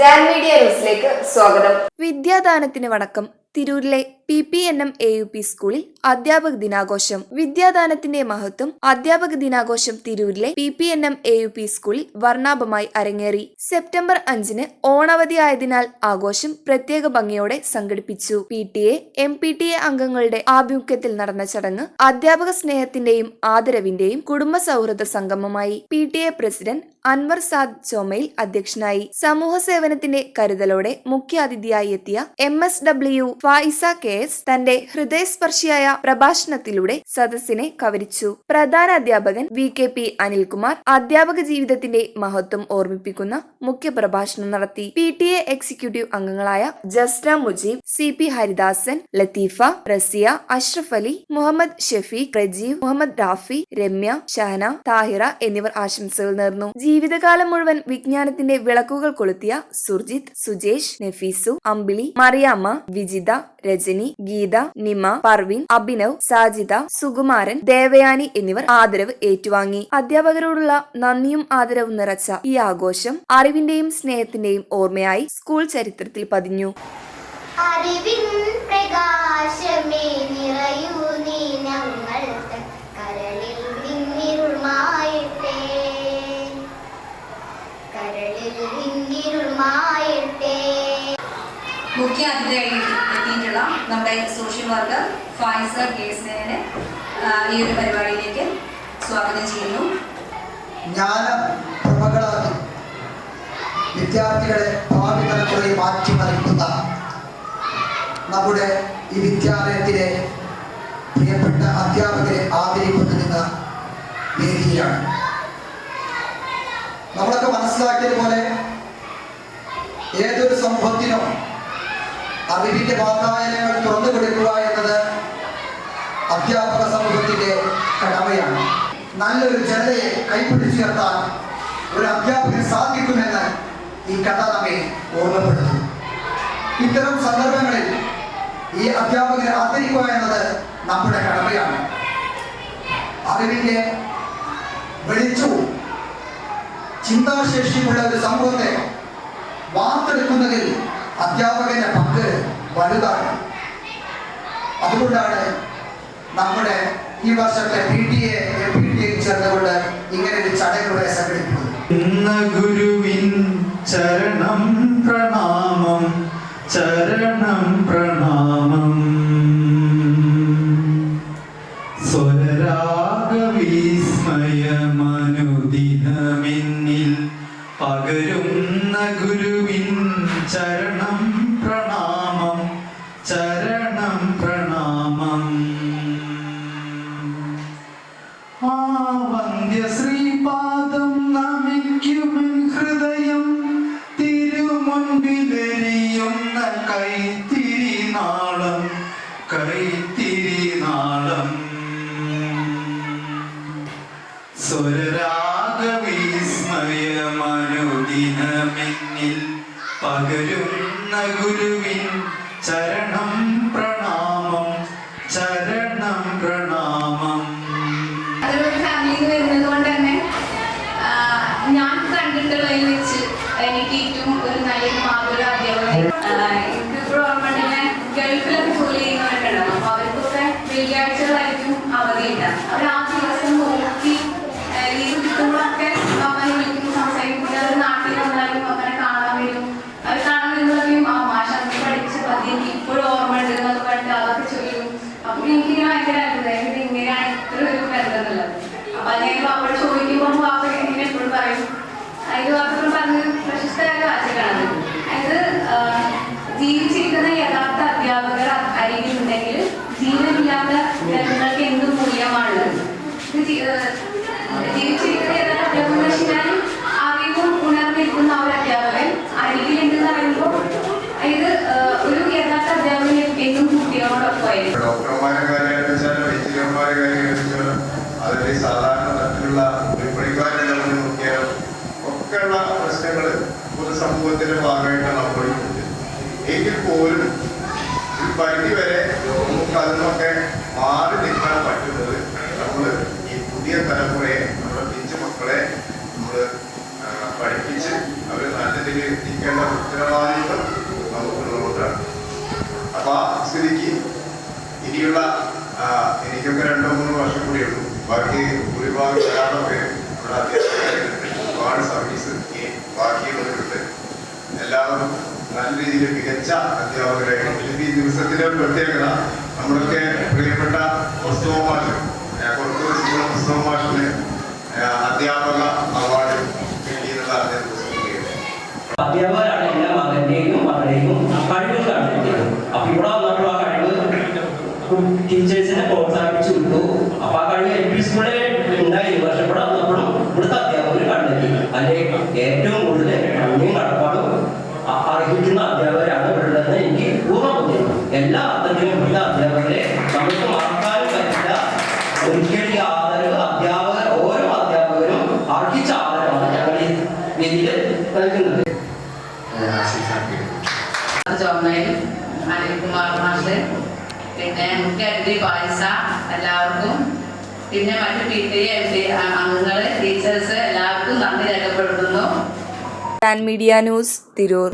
Jan media ന്യൂസിലേക്ക് സ്വാഗതം. വിദ്യാദാനത്തിന് വണക്കം തിരൂരിലെ P P N M A U P സ്കൂളിൽ അധ്യാപക ദിനാഘോഷം. വിദ്യാദാനത്തിന്റെ മഹത്വം അധ്യാപക ദിനാഘോഷം തിരൂരിലെ P P N M A U P സ്കൂളിൽ വർണാഭമായി അരങ്ങേറി. സെപ്റ്റംബർ അഞ്ചിന് ഓണാവധി ആയതിനാൽ ആഘോഷം പ്രത്യേക ഭംഗിയോടെ സംഘടിപ്പിച്ചു. P T A M P T A അംഗങ്ങളുടെ ആഭിമുഖ്യത്തിൽ നടന്ന ചടങ്ങ് അധ്യാപക സ്നേഹത്തിന്റെയും ആദരവിന്റെയും കുടുംബ സൗഹൃദ സംഗമമായി. P T A president Anwar Saad Chomayil അധ്യക്ഷനായി. സമൂഹ സേവനത്തിന്റെ കരുതലോടെ മുഖ്യാതിഥിയായി എത്തിയ M S W Faiza K S തന്റെ ഹൃദയസ്പർശിയായ പ്രഭാഷണത്തിലൂടെ സദസ്സിനെ കവരിച്ചു. പ്രധാന അധ്യാപകൻ വി കെ പി അനിൽകുമാർ അധ്യാപക ജീവിതത്തിന്റെ മഹത്വം ഓർമ്മിപ്പിക്കുന്ന മുഖ്യ പ്രഭാഷണം നടത്തി. പി ടി എ എക്സിക്യൂട്ടീവ് അംഗങ്ങളായ ജസ്ന മുജീബ് സി പി ഹരിദാസൻ ലത്തീഫ റസിയ അഷ്റഫ് അലി മുഹമ്മദ് ഷെഫീഖ് റജീവ് മുഹമ്മദ് റാഫി രമ്യ ഷഹന താഹിറ എന്നിവർ ആശംസകൾ നേർന്നു. ജീവിതകാലം മുഴുവൻ വിജ്ഞാനത്തിന്റെ വിളക്കുകൾ കൊളുത്തിയ സുർജിത് സുജേഷ് നഫീസു അമ്പിളി മറിയാമ്മ വിജിത രജനി ഗീത നിമ പർവിൻ അഭിനവ് സാജിത സുകുമാരൻ ദേവയാനി എന്നിവർ ആദരവ് ഏറ്റുവാങ്ങി. അധ്യാപകരോടുള്ള നന്ദിയും ആദരവും നിറച്ച ഈ ആഘോഷം അറിവിന്റെയും സ്നേഹത്തിന്റെയും ഓർമ്മയായി സ്കൂൾ ചരിത്രത്തിൽ പതിഞ്ഞു. അറിവിൻ പ്രകാശമേ അതിഥിയായി എത്തിയിട്ടുള്ള നമ്മുടെ സോഷ്യൽ വർക്കർ ഫായിസർ കേസിനെ ഈ ഒരു പരിപാടിയിലേക്ക് സ്വാഗതം ചെയ്യുന്നു. ജ്ഞാന പ്രഭകളാക്കി വിദ്യാർത്ഥികളെ ഭാവി തലമുറയെ മാറ്റിമറിക്കുന്ന നമ്മുടെ ഈ വിദ്യാലയത്തിലെ പ്രിയപ്പെട്ട അധ്യാപകരെ ആദരിക്കപ്പെടുന്ന വേദിയിലാണ്. നമ്മളൊക്കെ മനസ്സിലാക്കിയതുപോലെ ഏതൊരു സമൂഹത്തിനോ അറിവിന്റെ വാതായനങ്ങൾ തുറന്നു കൊടുക്കുക എന്നത് അധ്യാപക സമൂഹത്തിന്റെ കടമയാണ്. നല്ലൊരു ജനതയെ കൈപിടിച്ചുയർത്താൻ ഒരു അധ്യാപകന് സാധിക്കുമെന്ന് ഈ കഥ നമ്മെ ഓർമ്മപ്പെടുത്തുന്നു. ഇത്തരം സന്ദർഭങ്ങളിൽ ഈ അധ്യാപകനെ ആദരിക്കുക എന്നത് നമ്മുടെ കടമയാണ്. അറിവിന്റെ വെളിച്ചവും ചിന്താശേഷിയുമുള്ള ഒരു സമൂഹത്തെ വാർത്തെടുക്കുന്നതിൽ അധ്യാപകന്റെ അതുകൊണ്ടാണ് നമ്മുടെ ഈ വർഷത്തെ P T A P T A ചേർന്നുകൊണ്ട് ഇങ്ങനെ ഒരു ചടങ്ങുകളെ സംഘടിപ്പിക്കുന്നത്. ഗുരുവിൻ ചരണം പ്രണാമം ചരണം പ്രണാമം. ഗുരുവിൻ ചരണം നാളം കൈത്തിരി നാളം. സ്വരരാഗവിസ്മയമനുദിനമെന്നിൽ പകരുന്ന ഗുരുവിൻ ചരണം പ്രണാമം ചരണം പ്രണാമം. ഞാൻ കണ്ടിട്ടുള്ളതിൽ വെച്ച് എനിക്ക് ഏറ്റവും ഒരു നല്ലൊരു മാതൃക അധ്യാപകൻ ഗൾഫിലൊക്കെ ജോലി ചെയ്യുന്നവരുണ്ടാവും അപ്പൊ അവർക്കൊക്കെ വെള്ളിയാഴ്ചകളായിരിക്കും അവധിയില്ല അവർ അരികിലുണ്ടെങ്കിൽ ജീവനില്ലാത്ത ഗ്രന്ഥങ്ങൾക്ക് എന്ത് മൂല്യമാണുള്ളത് ജീവിച്ചിരിക്കുന്ന വെച്ചാൽ അറിവും ഉണർന്നിരിക്കുന്ന ഒരു അധ്യാപകൻ അരികിലുണ്ടെന്ന് പറയുമ്പോൾ ഇത് ഒരു യഥാർത്ഥ അധ്യാപകൻ എന്നും കുട്ടികളോടൊപ്പമായിരിക്കും ഡോക്ടർമാരെ കാര്യം വെച്ചാലും എഞ്ചിനീയർമാരെ കാര്യം വെച്ചാലും അതിൽ സാധാരണ തരത്തിലുള്ള വിപണിക്കാരെ നോക്കിയാലും ഒക്കെയുള്ള പ്രശ്നങ്ങൾ പൊതുസമൂഹത്തിന്റെ ഭാഗമായിട്ടാണ് പഠിക്കുന്നത് എങ്കിൽ പോലും പരിധി വരെ നമുക്ക് അതിനൊക്കെ മാറി നിൽക്കാൻ പറ്റുന്നത് നമ്മൾ ഈ പുതിയ തലമുറയെ നമ്മുടെ പിഞ്ചു മക്കളെ നമ്മൾ പഠിപ്പിച്ച് അവരെ നല്ല രീതിയിൽ എത്തിക്കേണ്ട ഉത്തരവാദിത്വം നമുക്കുള്ളതുകൊണ്ടാണ്. അപ്പോൾ ആ സ്ഥിതിക്ക് ഇനിയുള്ള എനിക്കൊക്കെ രണ്ടോ മൂന്നോ വർഷം കൂടിയുള്ളൂ ബാക്കി ഭൂരിഭാഗം ധാരാളം പേര് നമ്മുടെ നല്ല രീതിയിൽ മികച്ച അധ്യാപകരായിരുന്നു. ഇത് ഈ ദിവസത്തിലെ പ്രത്യേകത നമ്മളൊക്കെ പ്രിയപ്പെട്ട പുസ്തക മാഷ് അധ്യാപക അവാർഡ്. അധ്യാപകരാണ് എല്ലാ മകന്റെയും മകളുടെയും കഴിവ് അപ്പൊ ഇവിടെ വന്നപ്പോൾ ആ കഴിവ് ടീച്ചേഴ്സിനെ പ്രോത്സാഹിപ്പിച്ചു വിട്ടു. അപ്പൊ ആ കഴിവ് എൽ പി സ്കൂളിൽ ഉണ്ടായിരുന്നു. പക്ഷെ ഇവിടെ വന്നപ്പോഴും ഇവിടുത്തെ അധ്യാപകർ കണ്ടെത്തി. ഒരിക്കലും ആദരവ് അധ്യാപകർ ഓരോ അധ്യാപകരും അർഹിച്ച ആദരവാണ് ഞങ്ങൾ ഈ വേദിയിൽ നൽകുന്നത്. ചോമയിൽ അനിൽകുമാർ മാഷ് പിന്നെ മുഖ്യ അതിഥി പായസ എല്ലാവർക്കും പിന്നെ മറ്റു പി ടി എം ടി അംഗങ്ങൾ ടീച്ചേഴ്സ് എല്ലാവർക്കും നന്ദി രേഖപ്പെടുത്തുന്നു. Media news Tirur.